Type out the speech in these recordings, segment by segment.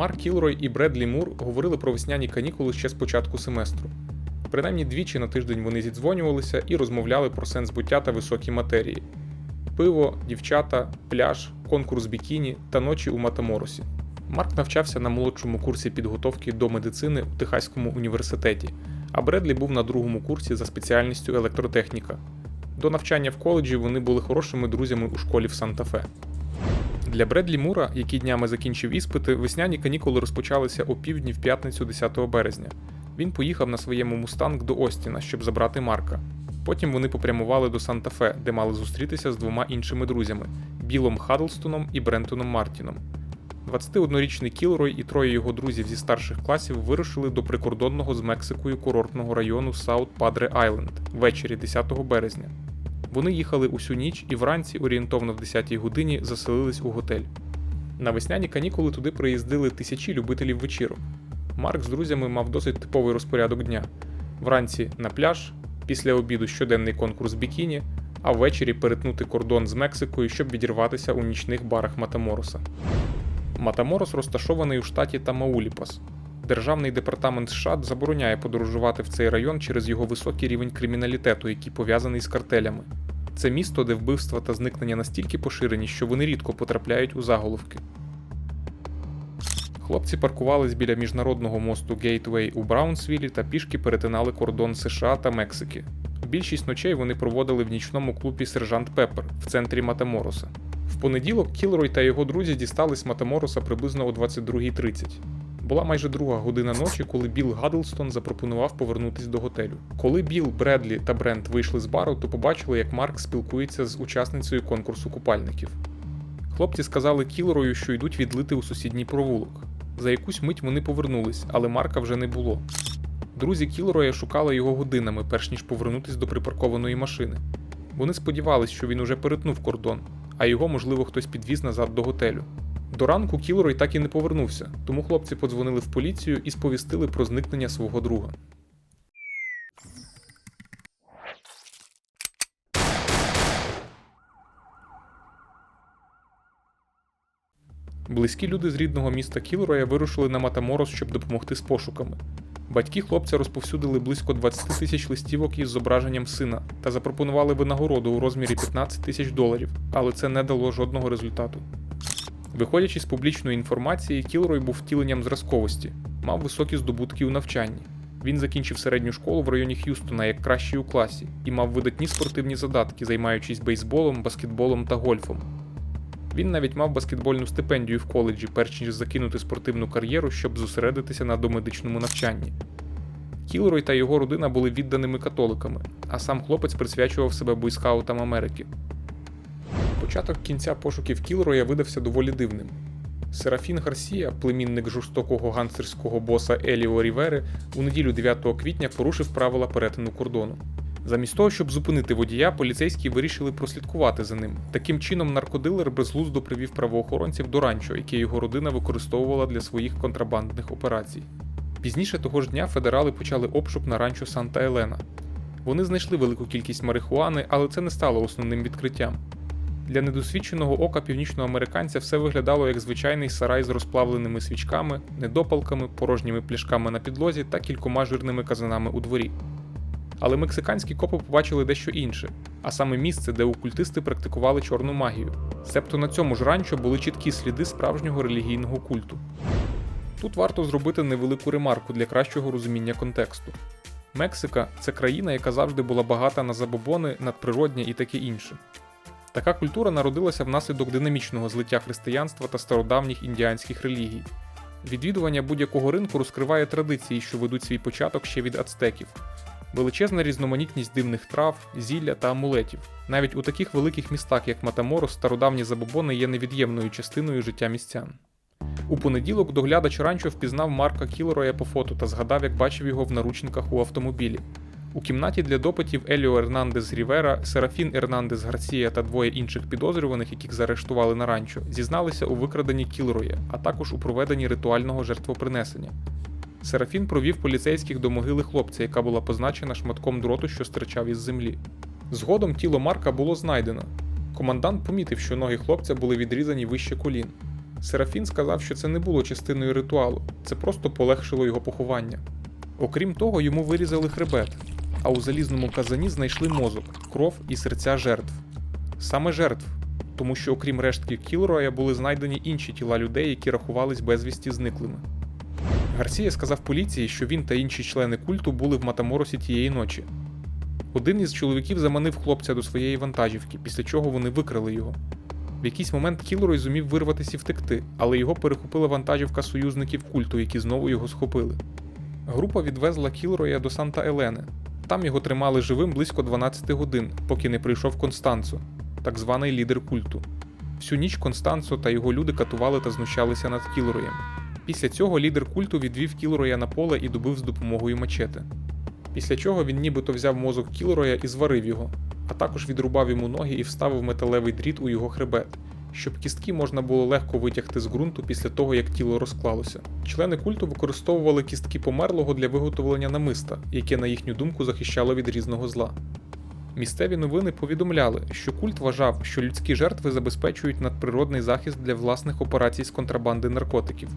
Марк Кілрой і Бредлі Мур говорили про весняні канікули ще з початку семестру. Принаймні двічі на тиждень вони зідзвонювалися і розмовляли про сенс буття та високі матерії: пиво, дівчата, пляж, конкурс бікіні та ночі у Матаморосі. Марк навчався на молодшому курсі підготовки до медицини у Техаському університеті, а Бредлі був на другому курсі за спеціальністю електротехніка. До навчання в коледжі вони були хорошими друзями у школі в Санта-Фе. Для Бредлі Мура, який днями закінчив іспити, весняні канікули розпочалися о півдні в п'ятницю 10 березня. Він поїхав на своєму мустанг до Остіна, щоб забрати Марка. Потім вони попрямували до Санта-Фе, де мали зустрітися з двома іншими друзями Білом Хаддлстоном і Брентоном Мартіном. 21-річний Кілрой і троє його друзів зі старших класів вирушили до прикордонного з Мексикою курортного району Саут Падре Айленд ввечері 10 березня. Вони їхали усю ніч і вранці, орієнтовно в 10-й годині, заселились у готель. На весняні канікули туди приїздили тисячі любителів вечірок. Марк з друзями мав досить типовий розпорядок дня: вранці на пляж, після обіду щоденний конкурс бікіні, а ввечері перетнути кордон з Мексикою, щоб відірватися у нічних барах Матамороса. Матаморос розташований у штаті Тамауліпас. Державний департамент США забороняє подорожувати в цей район через його високий рівень криміналітету, який пов'язаний з картелями. Це місто, де вбивства та зникнення настільки поширені, що вони рідко потрапляють у заголовки. Хлопці паркувались біля міжнародного мосту Гейтвей у Браунсвілі та пішки перетинали кордон США та Мексики. Більшість ночей вони проводили в нічному клубі Сержант Пеппер в центрі Матамороса. В понеділок Кілрой та його друзі дістались Матамороса приблизно о 22.30. Була майже друга година ночі, коли Біл Гаддлстон запропонував повернутись до готелю. Коли Біл, Бредлі та Брент вийшли з бару, то побачили, як Марк спілкується з учасницею конкурсу купальників. Хлопці сказали Кілрою, що йдуть відлити у сусідній провулок. За якусь мить вони повернулись, але Марка вже не було. Друзі Кілроя шукали його годинами, перш ніж повернутись до припаркованої машини. Вони сподівались, що він уже перетнув кордон, а його, можливо, хтось підвіз назад до готелю. До ранку Кілрой так і не повернувся, тому хлопці подзвонили в поліцію і сповістили про зникнення свого друга. Близькі люди з рідного міста Кілроя вирушили на Матаморос, щоб допомогти з пошуками. Батьки хлопця розповсюдили близько 20 тисяч листівок із зображенням сина та запропонували винагороду у розмірі 15 тисяч доларів, але це не дало жодного результату. Виходячи з публічної інформації, Кілрой був втіленням зразковості, мав високі здобутки у навчанні. Він закінчив середню школу в районі Х'юстона як кращий у класі і мав видатні спортивні задатки, займаючись бейсболом, баскетболом та гольфом. Він навіть мав баскетбольну стипендію в коледжі, перш ніж закинути спортивну кар'єру, щоб зосередитися на домедичному навчанні. Кілрой та його родина були відданими католиками, а сам хлопець присвячував себе бойскаутам Америки. Початок кінця пошуків Кілроя видався доволі дивним. Серафін Гарсія, племінник жорстокого гангстерського боса Еліо Рівери, у неділю 9 квітня порушив правила перетину кордону. Замість того, щоб зупинити водія, поліцейські вирішили прослідкувати за ним. Таким чином, наркодилер безглуздо привів правоохоронців до ранчо, яке його родина використовувала для своїх контрабандних операцій. Пізніше того ж дня федерали почали обшук на ранчо Санта Елена. Вони знайшли велику кількість марихуани, але це не стало основним відкриттям. Для недосвідченого ока північноамериканця все виглядало як звичайний сарай з розплавленими свічками, недопалками, порожніми пляшками на підлозі та кількома жирними казанами у дворі. Але мексиканські копи побачили дещо інше, а саме місце, де окультисти практикували чорну магію. Себто на цьому ж ранчо були чіткі сліди справжнього релігійного культу. Тут варто зробити невелику ремарку для кращого розуміння контексту. Мексика це країна, яка завжди була багата на забобони, надприроднє і таке інше. Така культура народилася внаслідок динамічного злиття християнства та стародавніх індіанських релігій. Відвідування будь-якого ринку розкриває традиції, що ведуть свій початок ще від ацтеків. Величезна різноманітність дивних трав, зілля та амулетів. Навіть у таких великих містах, як Матаморос, стародавні забобони є невід'ємною частиною життя містян. У понеділок доглядач ранчо впізнав Марка Кілроя по фото та згадав, як бачив його в наручниках у автомобілі. У кімнаті для допитів Еліо Ернандес Рівера, Серафін Ернандес Гарсія та двоє інших підозрюваних, яких заарештували на ранчо, зізналися у викраденні Кілроя, а також у проведенні ритуального жертвопринесення. Серафін провів поліцейських до могили хлопця, яка була позначена шматком дроту, що стирчав із землі. Згодом тіло Марка було знайдено. Командант помітив, що ноги хлопця були відрізані вище колін. Серафін сказав, що це не було частиною ритуалу, це просто полегшило його поховання. Окрім того, йому вирізали хребет, а у залізному казані знайшли мозок, кров і серця жертв. Саме жертв, тому що окрім рештків Кілроя були знайдені інші тіла людей, які рахувались безвісті зниклими. Гарсія сказав поліції, що він та інші члени культу були в Матаморосі тієї ночі. Один із чоловіків заманив хлопця до своєї вантажівки, після чого вони викрали його. В якийсь момент Кілрой зумів вирватися і втекти, але його перехопила вантажівка союзників культу, які знову його схопили. Група відвезла Кілроя до Санта Елени. Там його тримали живим близько 12 годин, поки не прийшов Констанцо, так званий лідер культу. Всю ніч Констанцо та його люди катували та знущалися над Кілроєм. Після цього лідер культу відвів Кілроя на поле і добив з допомогою мачети. Після чого він нібито взяв мозок Кілроя і зварив його, а також відрубав йому ноги і вставив металевий дріт у його хребет, щоб кістки можна було легко витягти з ґрунту після того, як тіло розклалося. Члени культу використовували кістки померлого для виготовлення намиста, яке, на їхню думку, захищало від різного зла. Місцеві новини повідомляли, що культ вважав, що людські жертви забезпечують надприродний захист для власних операцій з контрабанди наркотиків.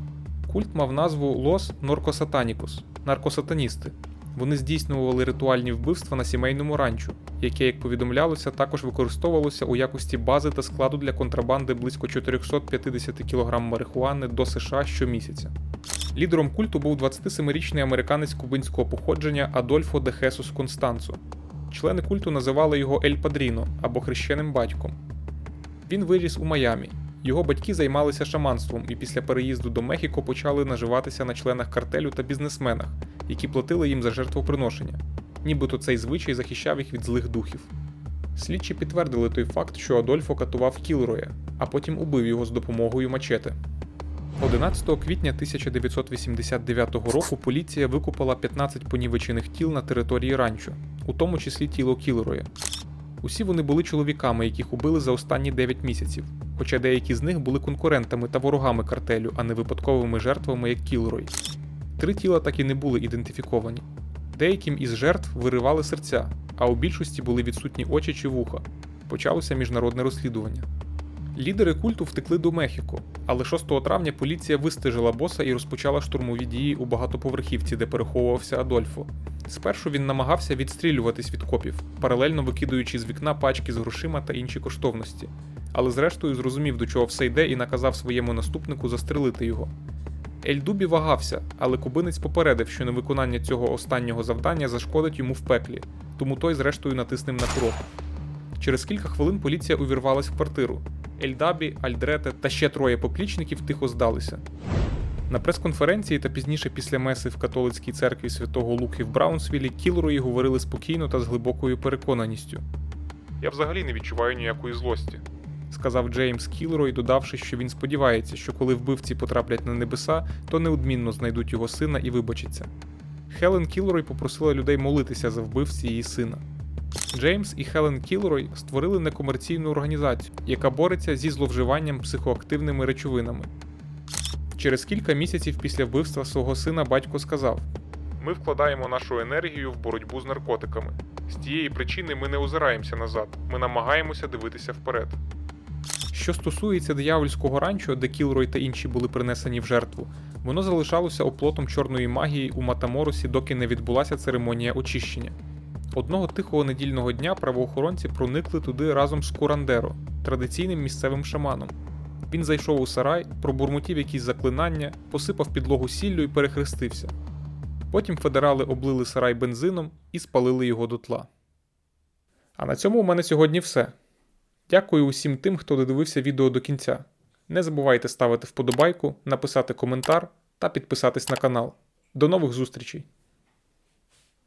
Культ мав назву Лос Норкосатанікус наркосатаністи. Вони здійснювали ритуальні вбивства на сімейному ранчо, яке, як повідомлялося, також використовувалося у якості бази та складу для контрабанди близько 450 кг марихуани до США щомісяця. Лідером культу був 27-річний американець кубинського походження Адольфо де Хесус Констанцо. Члени культу називали його Ель Падріно або хрещеним батьком. Він виріс у Майамі. Його батьки займалися шаманством і після переїзду до Мехіко почали наживатися на членах картелю та бізнесменах, які платили їм за жертвоприношення. Нібито цей звичай захищав їх від злих духів. Слідчі підтвердили той факт, що Адольфо катував Кілроя, а потім убив його з допомогою мачети. 11 квітня 1989 року поліція викупала 15 понівечених тіл на території ранчо, у тому числі тіло Кілроя. Усі вони були чоловіками, яких убили за останні 9 місяців, хоча деякі з них були конкурентами та ворогами картелю, а не випадковими жертвами, як Кілрой. Три тіла так і не були ідентифіковані. Деяким із жертв виривали серця, а у більшості були відсутні очі чи вуха. Почалося міжнародне розслідування. Лідери культу втекли до Мехіко, але 6 травня поліція вистежила боса і розпочала штурмові дії у багатоповерхівці, де переховувався Адольфо. Спершу він намагався відстрілюватись від копів, паралельно викидуючи з вікна пачки з грошима та інші коштовності, але зрештою зрозумів, до чого все йде, і наказав своєму наступнику застрелити його. Ельдубі вагався, але кубинець попередив, що невиконання цього останнього завдання зашкодить йому в пеклі, тому той зрештою натиснув на курок. Через кілька хвилин поліція увірвалась в квартиру. Ельдабі, Альдрете та ще троє поплічників тихо здалися. На прес-конференції та пізніше після меси в католицькій церкві святого Луки в Браунсвілі Кілрої говорили спокійно та з глибокою переконаністю. Я взагалі не відчуваю ніякої злості, сказав Джеймс Кілрой, додавши, що він сподівається, що коли вбивці потраплять на небеса, то неодмінно знайдуть його сина і вибачаться. Хелен Кілрой попросила людей молитися за вбивці її сина. Джеймс і Хелен Кілрой створили некомерційну організацію, яка бореться зі зловживанням психоактивними речовинами. Через кілька місяців після вбивства свого сина батько сказав: Ми вкладаємо нашу енергію в боротьбу з наркотиками. З тієї причини ми не озираємося назад, ми намагаємося дивитися вперед. Що стосується диявольського ранчо, де Кілрой та інші були принесені в жертву, воно залишалося оплотом чорної магії у Матаморосі, доки не відбулася церемонія очищення. Одного тихого недільного дня правоохоронці проникли туди разом з Курандеро, традиційним місцевим шаманом. Він зайшов у сарай, пробурмотів якісь заклинання, посипав підлогу сіллю і перехрестився. Потім федерали облили сарай бензином і спалили його дотла. А на цьому у мене сьогодні все. Дякую усім тим, хто додивився відео до кінця. Не забувайте ставити вподобайку, написати коментар та підписатись на канал. До нових зустрічей!